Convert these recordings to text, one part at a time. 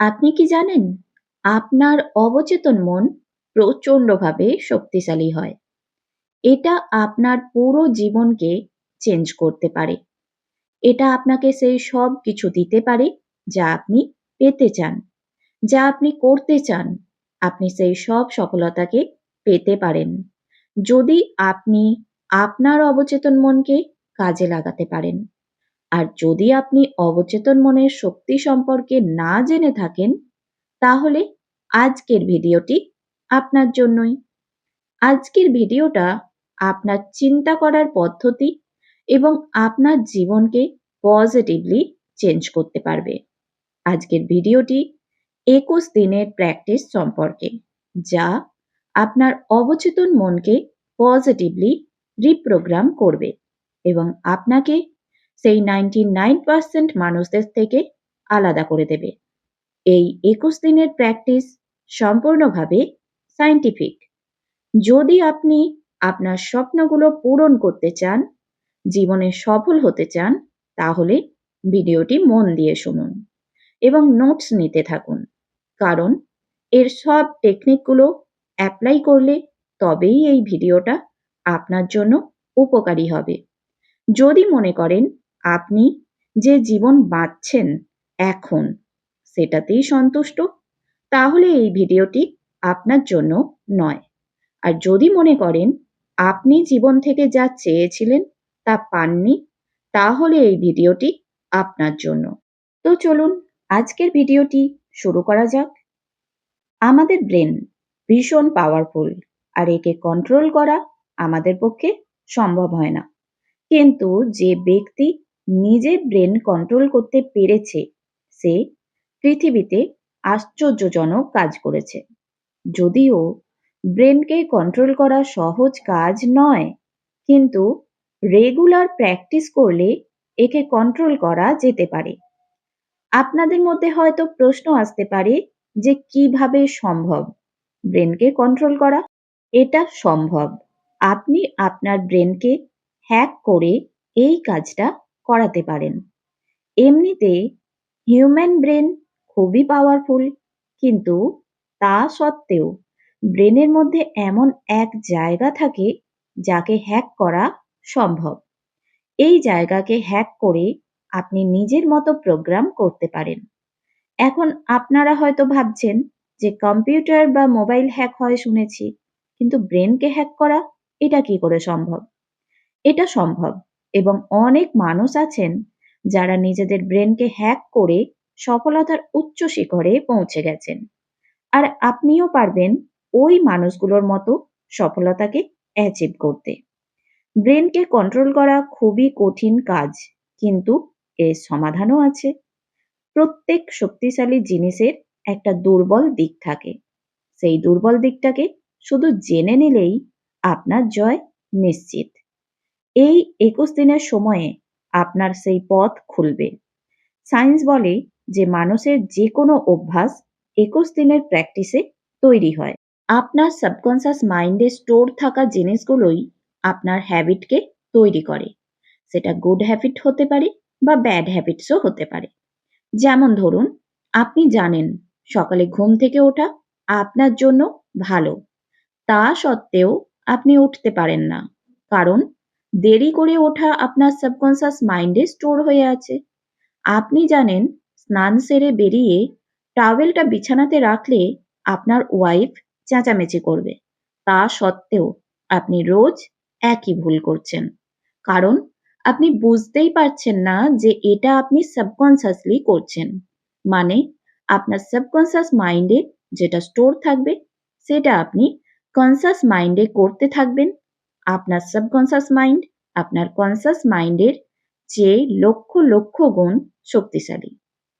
আপনি কি জানেন? আপনার অবচেতন মন প্রচণ্ডভাবে শক্তিশালী হয়। এটা আপনার পুরো জীবনকে চেঞ্জ করতে পারে। এটা আপনাকে সেই সব কিছু দিতে পারে যা আপনি পেতে চান, যা আপনি করতে চান। আপনি সেই সব সফলতাকে পেতে পারেন যদি আপনি আপনার অবচেতন মনকে কাজে লাগাতে পারেন। আর যদি আপনি অবচেতন মনের শক্তি সম্পর্কে না জেনে থাকেন, তাহলে আজকের ভিডিওটি আপনার জন্যই। আজকের ভিডিওটা আপনার চিন্তা করার পদ্ধতি এবং আপনার জীবনকে পজিটিভলি চেঞ্জ করতে পারবে। আজকের ভিডিওটি একুশ দিনের প্র্যাকটিস সম্পর্কে, যা আপনার অবচেতন মনকে পজিটিভলি রিপ্রোগ্রাম করবে এবং আপনাকে সেই নাইনটি নাইন পার্সেন্ট মানুষদের থেকে আলাদা করে দেবে। এই একুশ দিনের প্র্যাকটিস সম্পূর্ণভাবে সাইন্টিফিক যদি আপনি আপনার স্বপ্নগুলো পূরণ করতে চান, জীবনে সফল হতে চান, তাহলে ভিডিওটি মন দিয়ে শুনুন এবং নোটস নিতে থাকুন। কারণ এর সব টেকনিকগুলো অ্যাপ্লাই করলে তবেই এই ভিডিওটা আপনার জন্য উপকারী হবে। যদি মনে করেন আপনি যে জীবন বাঁচছেন এখন সেটাতেই সন্তুষ্ট? তাহলে এই ভিডিওটি আপনার জন্য নয়। আর যদি মনে করেন আপনি জীবন থেকে যা চেয়েছিলেন তা পাননি, তাহলে এই ভিডিওটি আপনার জন্য। তো চলুন আজকের ভিডিওটি শুরু করা যাক। আমাদের ব্রেন ভীষণ পাওয়ারফুল আর একে কন্ট্রোল করা আমাদের পক্ষে সম্ভব হয় না। কিন্তু যে ব্যক্তি নিজের ব্রেন কন্ট্রোল করতে পেরেছে, সে পৃথিবীতে আশ্চর্যজনক কাজ করেছে। যদিও ব্রেনকে কন্ট্রোল করা সহজ কাজ নয়, কিন্তু রেগুলার প্র্যাকটিস করলে একে কন্ট্রোল করা যেতে পারে। আপনাদের মধ্যে হয়তো প্রশ্ন আসতে পারে যে কীভাবে সম্ভব ব্রেনকে কন্ট্রোল করা? এটা সম্ভব। আপনি আপনার ব্রেনকে হ্যাক করে এই কাজটা করাতে পারেন। এমনিতে হিউম্যান ব্রেন খুবই পাওয়ারফুল কিন্তু তা সত্ত্বেও ব্রেনের মধ্যে এমন এক জায়গা থাকে যাকে হ্যাক করা সম্ভব। এই জায়গাকে হ্যাক করে আপনি নিজের মতো প্রোগ্রাম করতে পারেন। এখন আপনারা হয়তো ভাবছেন যে কম্পিউটার বা মোবাইল হ্যাক হয় শুনেছি, কিন্তু ব্রেনকে হ্যাক করা এটা কি করে সম্ভব? এটা সম্ভব। এবং অনেক মানুষ আছেন যারা নিজেদের ব্রেনকে হ্যাক করে সফলতার উচ্চ শিখরে পৌঁছে গেছেন। আর আপনিও পারবেন ওই মানুষগুলোর মতো সফলতাকে অ্যাচিভ করতে। ব্রেনকে কন্ট্রোল করা খুবই কঠিন কাজ, কিন্তু এর সমাধানও আছে। প্রত্যেক শক্তিশালী জিনিসের একটা দুর্বল দিক থাকে। সেই দুর্বল দিকটাকে শুধু জেনে নিলেই আপনার জয় নিশ্চিত। এই একুশ দিনের সময়ে আপনার সেই পথ খুলবে। সায়েন্স বলে যে মানুষের যে কোনো অভ্যাস একুশ দিনের প্র্যাকটিসে তৈরি হয়। আপনার সাবকনসিয়াস মাইন্ডে স্টোর থাকা জিনিসগুলোই আপনার হ্যাবিটকে তৈরি করে। সেটা গুড হ্যাবিট হতে পারে বা ব্যাড হ্যাবিটসও হতে পারে। যেমন ধরুন, আপনি জানেন সকালে ঘুম থেকে ওঠা আপনার জন্য ভালো। তা সত্ত্বেও আপনি উঠতে পারেন না। কারণ দেরি করে ওঠা আপনার সাবকনসিয়াস মাইন্ডে স্টোর হয়ে আছে। আপনি জানেন, স্নান সেরে বেরিয়ে টাওয়েলটা বিছানাতে রাখলে আপনার ওয়াইফ চেঁচামেচি করবে। তা সত্ত্বেও আপনি রোজ একই ভুল করছেন। কারণ আপনি বুঝতেই পারছেন না যে এটা আপনি সাবকনসিয়াসলি করছেন। মানে আপনার সাবকনসিয়াস মাইন্ডে যেটা স্টোর থাকবে, সেটা আপনি কনসাস মাইন্ডে করতে থাকবেন। আপনার সাবকনসিয়াস মাইন্ড আপনার কনসাস মাইন্ডের চেয়ে লক্ষ লক্ষ গুণ শক্তিশালী।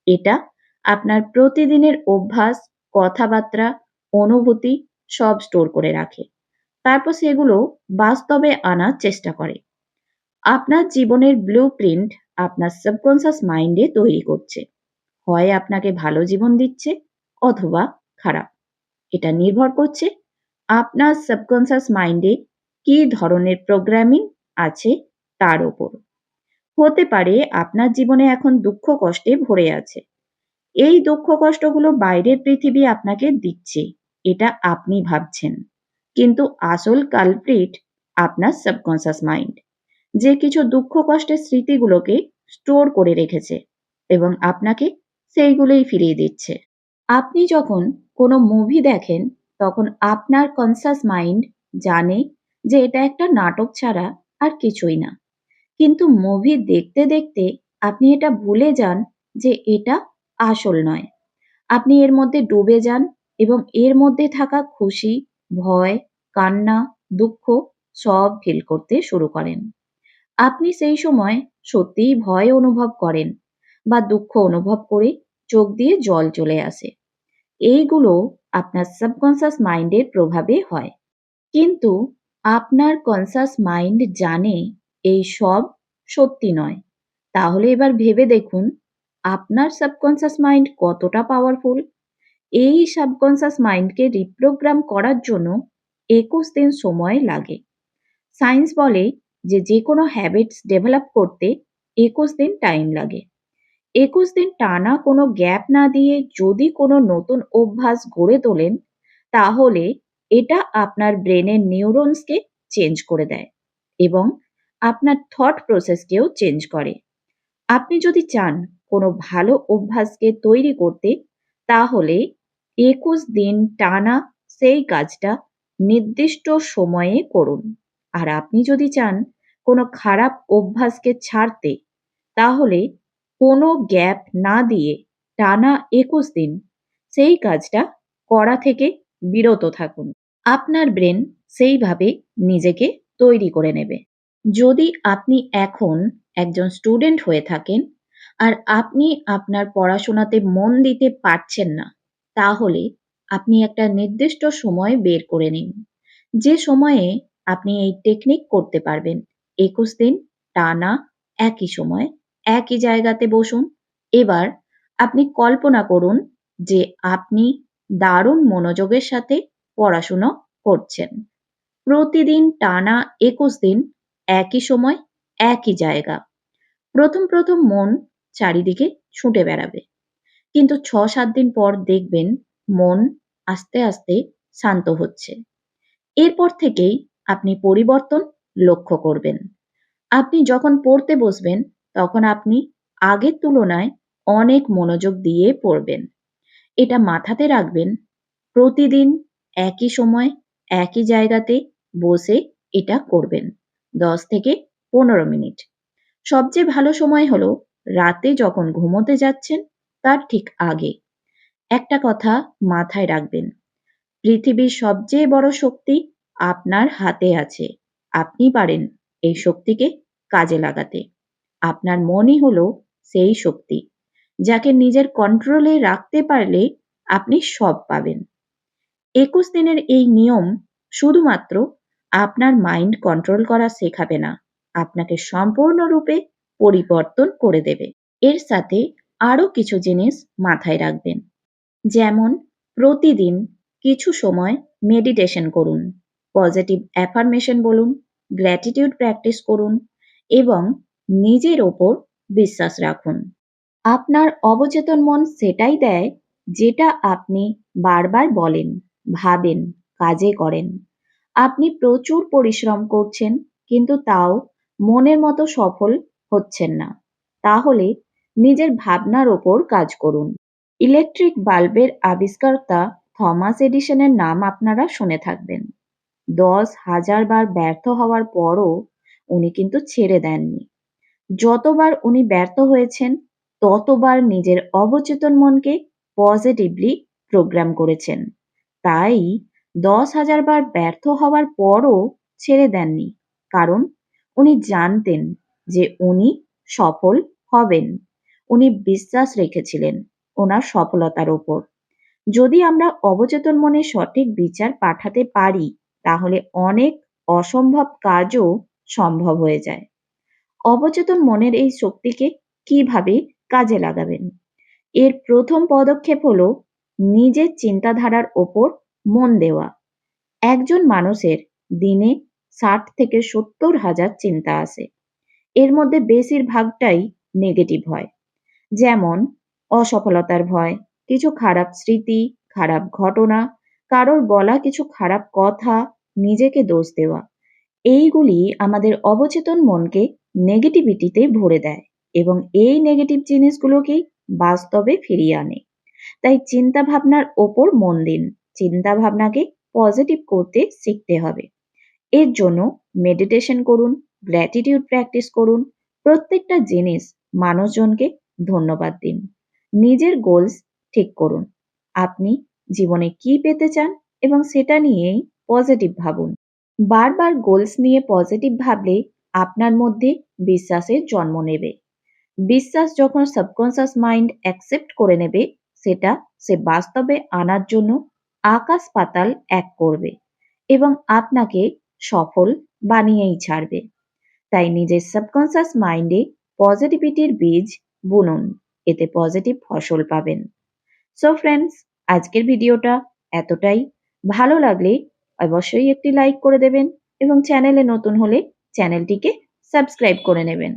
এটা আপনার প্রতিদিনের অভ্যাস, কথাবার্তা, অনুভূতি সব স্টোর করে রাখে। তারপর সেগুলো বাস্তবে আনার চেষ্টা করে। আপনার জীবনের ব্লু প্রিন্ট আপনার সাবকনসিয়াস মাইন্ডে তৈরি করছে। হয় আপনাকে ভালো জীবন দিচ্ছে অথবা খারাপ। এটা নির্ভর করছে আপনার সাবকনসিয়াস মাইন্ডে কি ধরনের প্রোগ্রামিং আছে তার ওপর? হতে পারে আপনার জীবনে এখন দুঃখ কষ্টে ভরে আছে। এই দুঃখ কষ্টগুলো বাইরের পৃথিবী আপনাকে দিচ্ছে, এটা আপনি ভাবছেন। কিন্তু আসল কালপ্রিট আপনার সাবকনসিয়াস মাইন্ড যে কিছু দুঃখ কষ্টের স্মৃতিগুলোকে স্টোর করে রেখেছে এবং আপনাকে সেইগুলোই ফিরিয়ে দিচ্ছে। আপনি যখন কোনো মুভি দেখেন, তখন আপনার কনসাস মাইন্ড জানে যে এটা একটা নাটক ছাড়া আর কিছুই না। কিন্তু মুভি দেখতে দেখতে আপনি এটা ভুলে যান যে এটা আসল নয়। আপনি এর মধ্যে ডুবে যান এবং এর মধ্যে থাকা খুশি, ভয়, কান্না, দুঃখ সব ফিল করতে শুরু করেন। আপনি সেই সময় সত্যিই ভয় অনুভব করেন বা দুঃখ অনুভব করে চোখ দিয়ে জল চলে আসে। এইগুলো আপনার সাবকনসাস মাইন্ডের প্রভাবে হয়। কিন্তু আপনার কনসাস মাইন্ড জানে এই সব সত্যি নয়। তাহলে এবার ভেবে দেখুন, আপনার সাবকনসাস মাইন্ড কতটা পাওয়ারফুল এই সাবকনসাস মাইন্ডকে রিপ্রোগ্রাম করার জন্য একুশ দিন সময় লাগে। সায়েন্স বলে যে যে কোনো হ্যাবিটস ডেভেলপ করতে একুশ দিন টাইম লাগে। একুশ দিন টানা কোনো গ্যাপ না দিয়ে যদি কোনো নতুন অভ্যাস গড়ে তোলেন, তাহলে এটা আপনার ব্রেনের নিউরনসকে চেঞ্জ করে দেয় এবং আপনার থট প্রসেসকেও চেঞ্জ করে। আপনি যদি চান কোনো ভালো অভ্যাসকে তৈরি করতে, তাহলে একুশ দিন টানা সেই কাজটা নির্দিষ্ট সময়ে করুন। আর আপনি যদি চান কোনো খারাপ অভ্যাসকে ছাড়তে, তাহলে কোনো গ্যাপ না দিয়ে টানা একুশ দিন সেই কাজটা করা থেকে বিরত থাকুন। আপনার ব্রেন সেইভাবে নিজেকে তৈরি করে নেবে। যদি আপনি এখন একজন স্টুডেন্ট হয়ে থাকেন আর আপনি আপনার পড়াশোনাতে মন দিতে পারছেন না, তাহলে আপনি একটা নির্দিষ্ট সময় বের করে নিন। যে সময়ে আপনি এই টেকনিক করতে পারবেন, একুশ দিন টানা একই সময়, একই জায়গাতে বসুন। এবার আপনি কল্পনা করুন যে আপনি দারুণ মনোযোগের সাথে পড়াশুনো করছেন। প্রতিদিন টানা একুশ দিন একই সময়, একই জায়গা। প্রথম প্রথম মন চারিদিকে ছুটে বেড়াবে। কিন্তু ছ সাত দিন পর দেখবেন মন আস্তে আস্তে শান্ত হচ্ছে। এরপর থেকেই আপনি পরিবর্তন লক্ষ্য করবেন। আপনি যখন পড়তে বসবেন, তখন আপনি আগের তুলনায় অনেক মনোযোগ দিয়ে পড়বেন। এটা মাথাতে রাখবেন, প্রতিদিন একই সময়, একই জায়গাতে বসে এটা করবেন। দশ থেকে পনেরো মিনিট। সবচেয়ে ভালো সময় হলো রাতে যখন ঘুমোতে যাচ্ছেন, তার ঠিক আগে। একটা কথা মাথায় রাখবেন, পৃথিবীর সবচেয়ে বড় শক্তি আপনার হাতে আছে। আপনি পারেন এই শক্তিকে কাজে লাগাতে। আপনার মনই হলো সেই শক্তি, যাকে নিজের কন্ট্রোলে রাখতে পারলে আপনি সব পাবেন। একুশ দিনের এই নিয়ম শুধুমাত্র আপনার মাইন্ড কন্ট্রোল করা শেখাবে না, আপনাকে সম্পূর্ণরূপে পরিবর্তন করে দেবে। এর সাথে আরও কিছু জিনিস মাথায় রাখবেন। যেমন, প্রতিদিন কিছু সময় মেডিটেশন করুন পজিটিভ অ্যাফার্মেশন বলুন গ্র্যাটিটিউড প্র্যাকটিস করুন এবং নিজের ওপর বিশ্বাস রাখুন। আপনার অবচেতন মন সেটাই দেয় যেটা আপনি বারবার বলেন। ভাবেন, কাজে করেন। আপনি প্রচুর পরিশ্রম করছেন, কিন্তু তাও মনের মতো সফল হচ্ছেন না। তাহলে নিজের ভাবনার ওপর কাজ করুন। ইলেকট্রিক বাল্বের আবিষ্কর্তা থমাস এডিসনের নাম আপনারা শুনে থাকবেন। দশ হাজার বার ব্যর্থ হওয়ার পরও উনি কিন্তু ছেড়ে দেননি। যতবার উনি ব্যর্থ হয়েছেন, ততবার নিজের অবচেতন মনকে পজিটিভলি প্রোগ্রাম করেছেন। তাই দশ হাজার বার ব্যর্থ হওয়ার পরও ছেড়ে দেননি, কারণ উনি জানতেন যে উনি সফল হবেন। উনি বিশ্বাস রেখেছিলেন ওনার সফলতার ওপর। যদি আমরা অবচেতন মনে সঠিক বিচার পাঠাতে পারি, তাহলে অনেক অসম্ভব কাজও সম্ভব হয়ে যায়। অবচেতন মনের এই শক্তিকে কীভাবে কাজে লাগাবেন? এর প্রথম পদক্ষেপ হলো নিজের চিন্তাধারার ওপর মন দেওয়া। একজন মানুষের দিনে ষাট থেকে সত্তর হাজার চিন্তা আসে। এর মধ্যে বেশিরভাগটাই নেগেটিভ হয়। যেমন, অসফলতার ভয়, কিছু খারাপ স্মৃতি, খারাপ ঘটনা, কারোর বলা কিছু খারাপ কথা, নিজেকে দোষ দেওয়া। এইগুলি আমাদের অবচেতন মনকে নেগেটিভিটিতে ভরে দেয় এবং এই নেগেটিভ জিনিসগুলোকেই বাস্তবে ফিরিয়ে আনে। তাই চিন্তা ভাবনার ওপর মন দিন। চিন্তা ভাবনাকে পজিটিভ করতে শিখতে হবে। এর জন্য মেডিটেশন করুন গ্র্যাটিটিউড প্র্যাকটিস করুন, প্রত্যেকটা জিনিস মানুষজনকে ধন্যবাদ দিন। নিজের গোলস ঠিক করুন। আপনি জীবনে কি পেতে চান এবং সেটা নিয়েই পজিটিভ ভাবুন। বারবার গোলস নিয়ে পজিটিভ ভাবলে আপনার মধ্যে বিশ্বাসের জন্ম নেবে। বিশ্বাস যখন সাবকনসিয়াস মাইন্ড অ্যাকসেপ্ট করে নেবে সেটা সে বাস্তবে আনার জন্য আকাশ পাতাল এক করবে এবং আপনাকে সফল বানিয়েই ছাড়বে। তাই নিজের সাবকনসিয়াস মাইন্ডে পজিটিভিটির বীজ বুনুন, এতে পজিটিভ ফসল পাবেন। সো ফ্রেন্ডস আজকের ভিডিওটা এতটাই। ভালো লাগলে অবশ্যই একটি লাইক করে দেবেন এবং চ্যানেলে নতুন হলে চ্যানেলটিকে সাবস্ক্রাইব করে নেবেন।